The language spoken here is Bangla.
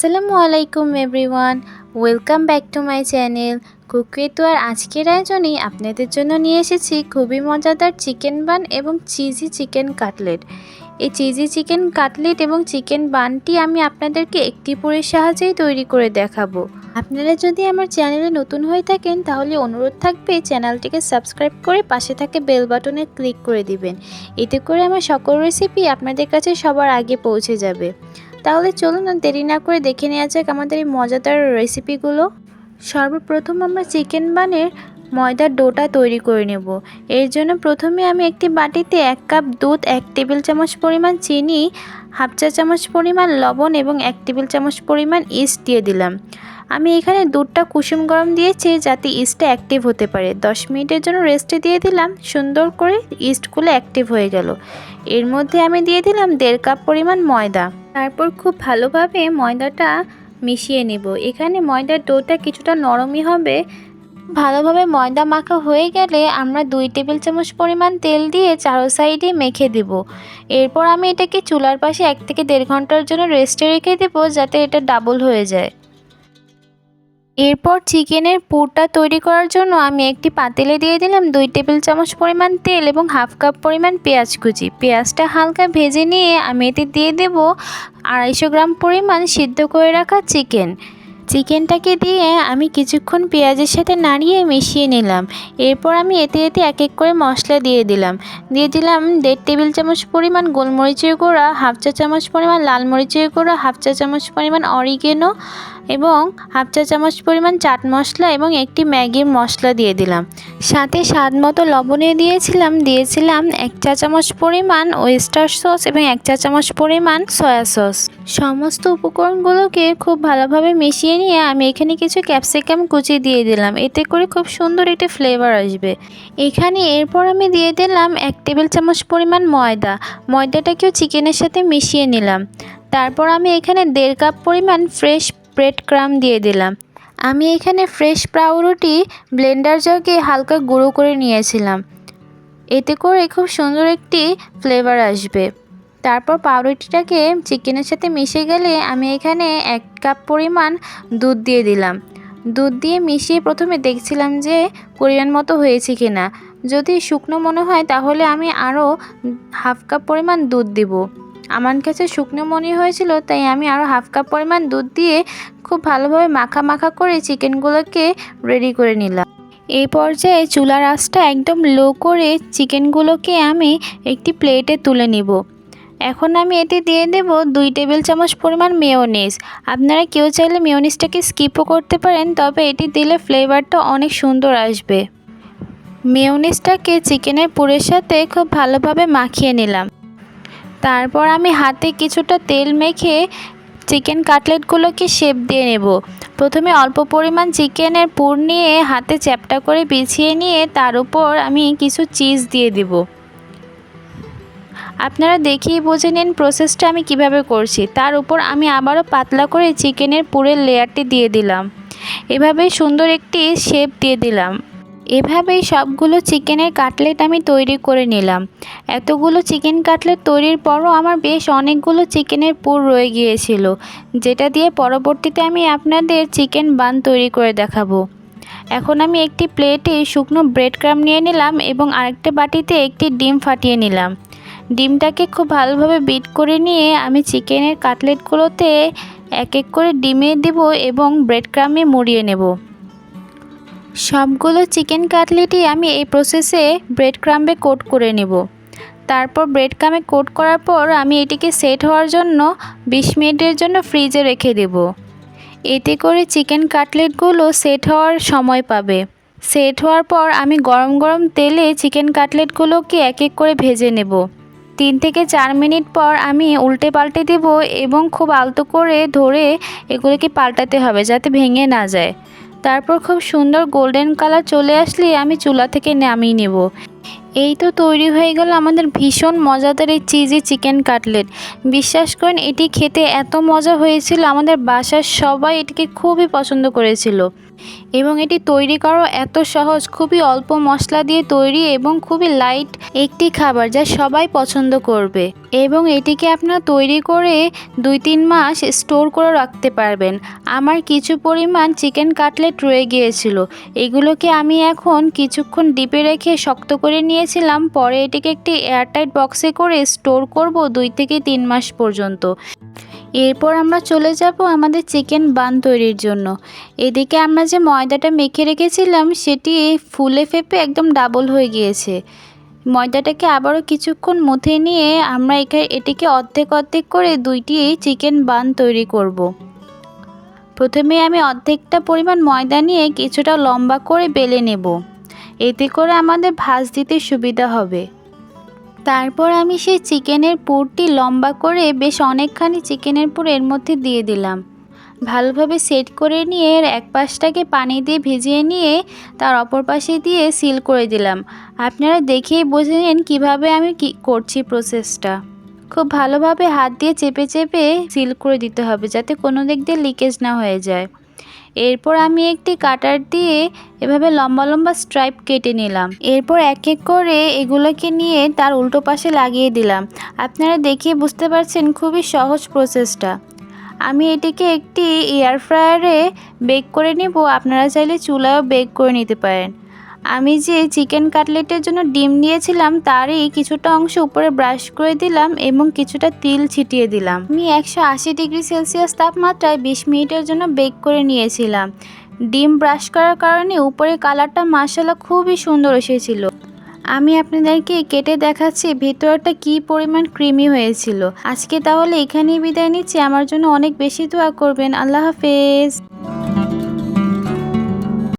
আসসালামু আলাইকুম everyone, welcome back to my channel. কুকুয়ে তো আর আজকের আয়োজনে আপনাদের জন্য নিয়ে এসেছি খুবই মজাদার চিকেন বান এবং চিজি চিকেন কাটলেট। এই চিজি চিকেন কাটলেট এবং চিকেন বানটি আমি আপনাদেরকে একটি পুরের সাহায্যেই তৈরি করে দেখাবো। আপনারা যদি আমার চ্যানেলে নতুন হয়ে থাকেন, তাহলে অনুরোধ থাকবে চ্যানেলটিকে সাবস্ক্রাইব করে পাশে থাকে বেল বাটনে ক্লিক করে দিবেন। এতে করে আমার সকল রেসিপি আপনাদের কাছে সবার আগে পৌঁছে যাবে। তাহলে চলুন আর দেরি না করে দেখে নেওয়া যাক আমাদের এই মজাদার রেসিপিগুলো সর্বপ্রথম আমরা চিকেন বানের ময়দার ডোটা তৈরি করে নেব। এর জন্য প্রথমে আমি একটি বাটিতে এক কাপ দুধ, এক টেবিল চামচ পরিমাণ চিনি হাফ চা চামচ পরিমাণ লবণ এবং এক টেবিল চামচ পরিমাণ ইস্ট দিয়ে দিলাম। আমি এখানে দুধটা কুসুম গরম দিয়েছি যাতে ইস্টটা অ্যাক্টিভ হতে পারে। দশ মিনিটের জন্য রেস্টে দিয়ে দিলাম। সুন্দর করে ইস্টগুলো অ্যাক্টিভ হয়ে গেল। এর মধ্যে আমি দিয়ে দিলাম দেড় কাপ পরিমাণ ময়দা। তারপর খুব ভালোভাবে ময়দাটা মিশিয়ে নেব। এখানে ময়দার ডোটা কিছুটা নরমই হবে। ভালোভাবে ময়দা মাখা হয়ে গেলে আমরা দুই টেবিল চামচ পরিমাণ তেল দিয়ে চারো সাইডে মেখে দেব। এরপর আমি এটাকে চুলার পাশে এক থেকে দেড় ঘণ্টার জন্য রেস্টে রেখে দেবো যাতে এটা ডাবল হয়ে যায়। এরপর চিকেনের পুরটা তৈরি করার জন্য আমি একটি পাতিলে দিয়ে দিলাম দুই টেবিল চামচ পরিমাণ তেল এবং হাফ কাপ পরিমাণ পেঁয়াজ কুচি। পেঁয়াজটা হালকা ভেজে নিয়ে আমি এতে দিয়ে দেব আড়াইশো গ্রাম পরিমাণ সিদ্ধ করে রাখা চিকেন। চিকেনটাকে দিয়ে আমি কিছুক্ষণ পেঁয়াজের সাথে নাড়িয়ে মিশিয়ে নিলাম। এরপর আমি এতে এতে এক এক করে মশলা দিয়ে দিলাম। দিয়ে দিলাম দেড় টেবিল চামচ পরিমাণ গোলমরিচের গুঁড়া, হাফ চা চামচ পরিমাণ লাল মরিচের গুঁড়া, হাফ চা চামচ পরিমাণ অরিগেনো এবং হাফ চা চামচ পরিমাণ চাট মশলা এবং একটি ম্যাগির মশলা দিয়ে দিলাম। সাথে স্বাদ মতো লবণে দিয়েছিলাম দিয়েছিলাম এক চা চামচ পরিমাণ ওয়েস্টার সস এবং এক চা চামচ পরিমাণ সয়া সস সমস্ত উপকরণগুলোকে খুব ভালোভাবে মিশিয়ে নিয়ে আমি এখানে কিছু ক্যাপসিকাম কুচি দিয়ে দিলাম। এতে করে খুব সুন্দর একটি ফ্লেভার আসবে। এখানে এরপর আমি দিয়ে দিলাম এক টেবিল চামচ পরিমাণ ময়দা। ময়দাটাকেও চিকেনের সাথে মিশিয়ে নিলাম। তারপর আমি এখানে দেড় কাপ পরিমাণ ফ্রেশ ব্রেড ক্রাম দিয়ে দিলাম। আমি এখানে ফ্রেশ পাউরুটি ব্লেন্ডার জগে হালকা গুঁড়ো করে নিয়েছিলাম। এতে করে খুব সুন্দর একটি ফ্লেভার আসবে। তারপর পাউরুটিটাকে চিকেনের সাথে মিশে গেলে আমি এখানে এক কাপ পরিমাণ দুধ দিয়ে দিলাম। দুধ দিয়ে মিশিয়ে প্রথমে দেখছিলাম যে পরিমাণ মতো হয়েছে কি না যদি শুকনো মনে হয় তাহলে আমি আরও হাফ কাপ পরিমাণ দুধ দিব। আমার কাছে শুকনো মনে হয়েছিল, তাই আমি আরও হাফ কাপ পরিমাণ দুধ দিয়ে খুব ভালোভাবে মাখা মাখা করে চিকেনগুলোকে রেডি করে নিলাম। এই পর্যায়ে চুলার আঁচটা একদম লো করে চিকেনগুলোকে আমি একটি প্লেটে তুলে নিব। এখন আমি এতে দিয়ে দেব দুই টেবিল চামচ পরিমাণ মেয়োনিজ আপনারা কেউ চাইলে মেয়োনিজটাকে স্কিপও করতে পারেন, তবে এটি দিলে ফ্লেভারটা অনেক সুন্দর আসবে। মেয়োনিজটাকে চিকেনের পুরের সাথে খুব ভালোভাবে মাখিয়ে নিলাম। তারপর আমি হাতে কিছুটা তেল মেখে চিকেন কাটলেটগুলোকে শেপ দিয়ে নেব। প্রথমে অল্প পরিমাণ চিকেনের পুর নিয়ে হাতে চ্যাপটা করে বিছিয়ে নিয়ে তার উপর আমি কিছু চিজ দিয়ে দিব। আপনারা দেখিয়ে বুঝে নিন প্রসেসটা আমি কীভাবে করছি। তার উপর আমি আবারও পাতলা করে চিকেনের পুরের লেয়ারটি দিয়ে দিলাম। এভাবেই সুন্দর একটি শেপ দিয়ে দিলাম। এভাবেই সবগুলো চিকেনের কাটলেট আমি তৈরি করে নিলাম। এতগুলো চিকেন কাটলেট তৈরির পরও আমার বেশ অনেকগুলো চিকেনের পুর রয়ে গিয়েছিল, যেটা দিয়ে পরবর্তীতে আমি আপনাদের চিকেন বান তৈরি করে দেখাবো। এখন আমি একটি প্লেটে শুকনো ব্রেড ক্রাম নিয়ে নিলাম এবং আরেকটা বাটিতে একটি ডিম ফাটিয়ে নিলাম। ডিমটাকে খুব ভালোভাবে বিট করে নিয়ে আমি চিকেনের কাটলেটগুলোতে এক এক করে ডিমে দেব এবং ব্রেড ক্রামে মুড়িয়ে নেব। সবগুলো চিকেন কাটলেটই আমি এই প্রসেসে ব্রেড ক্রাম্বে কোট করে নেব। তারপর ব্রেড ক্রামে কোট করার পর আমি এটিকে সেট হওয়ার জন্য বিশ মিনিটের জন্য ফ্রিজে রেখে দেব। এতে করে চিকেন কাটলেটগুলো সেট হওয়ার সময় পাবে। সেট হওয়ার পর আমি গরম গরম তেলে চিকেন কাটলেটগুলোকে এক এক করে ভেজে নেব। তিন থেকে চার মিনিট পর আমি উল্টে পাল্টে দেব এবং খুব আলতো করে ধরে এগুলোকে পাল্টাতে হবে যাতে ভেঙে না যায়। তারপর খুব সুন্দর গোল্ডেন কালার চলে আসলে আমি চুলা থেকে নামিয়ে নেব। এই তো তৈরি হয়ে গেল আমাদের ভীষণ মজাদার এই চিজি চিকেন কাটলেট। বিশ্বাস করেন, এটি খেতে এত মজা হয়েছিল, আমাদের বাসার সবাই এটিকে খুবই পছন্দ করেছিল। এবং এটি তৈরি করা এত সহজ, খুবই অল্প মশলা দিয়ে তৈরি এবং খুবই লাইট একটি খাবার যা সবাই পছন্দ করবে। এবং এটিকে আপনারা তৈরি করে দুই তিন মাস স্টোর করে রাখতে পারবেন। আমার কিছু পরিমাণ চিকেন কাটলেট রয়ে গিয়েছিল। এগুলোকে আমি এখন কিছুক্ষণ ডিপে রেখে শক্ত করে নিয়েছিলাম, পরে এটিকে একটি এয়ারটাইট বক্সে করে স্টোর করব দুই থেকে তিন মাস পর্যন্ত। এরপর আমরা চলে যাব আমাদের চিকেন বান তৈরির জন্য। এদিকে আমরা যে ময়দাটা মেখে রেখেছিলাম, সেটি ফুলে ফেপে একদম ডাবল হয়ে গিয়েছে। ময়দাটাকে আবারও কিছুক্ষণ মুথে নিয়ে আমরা এখানে এটিকে অর্ধেক অর্ধেক করে দুইটি চিকেন বান তৈরি করব। প্রথমে আমি অর্ধেকটা পরিমাণ ময়দা নিয়ে কিছুটা লম্বা করে বেলে নেব। এতে করে আমাদের ভাজ দিতে সুবিধা হবে। তারপর আমি সেই চিকেনের পুরটি লম্বা করে বেশ অনেকখানি চিকেনের পুর এর মধ্যে দিয়ে দিলাম। ভালোভাবে সেট করে নিয়ে এর এক পাশটাকে পানি দিয়ে ভিজিয়ে নিয়ে তার অপর পাশে দিয়ে সিল করে দিলাম। আপনারা দেখেই বুঝে নিন কীভাবে আমি কি করছি প্রসেসটা। খুব ভালোভাবে হাত দিয়ে চেপে চেপে সিল করে দিতে হবে যাতে কোনো দিক দিয়ে লিকেজ না হয়ে যায়। এরপর আমি একটি কাটার দিয়ে এভাবে লম্বা লম্বা স্ট্রাইপ কেটে নিলাম। এরপর এক এক করে এগুলোকে নিয়ে তার উল্টো পাশে লাগিয়ে দিলাম। আপনারা দেখিয়ে বুঝতে পারছেন খুবই সহজ প্রসেসটা আমি এটিকে একটি এয়ার ফ্রায়ারে বেক করে নেব। আপনারা চাইলে চুলায়ও বেক করে নিতে পারেন। আমি যে চিকেন কাটলেটের জন্য ডিম নিয়েছিলাম, তারই কিছুটা অংশ উপরে ব্রাশ করে দিলাম এবং কিছুটা তিল ছিটিয়ে দিলাম। আমি একশো আশি ডিগ্রি সেলসিয়াস তাপমাত্রায় বিশ মিনিটের জন্য বেক করে নিয়েছিলাম। ডিম ব্রাশ করার কারণে উপরে কালারটা মাসালা খুবই সুন্দর এসেছিল। আমি আপনাদেরকে কেটে দেখাচ্ছি ভেতরটা কি পরিমাণ ক্রিমি হয়েছিল। আজকে তাহলে এখানেই বিদায় নিচ্ছি। আমার জন্য অনেক বেশি দোয়া করবেন। আল্লাহ হাফেজ।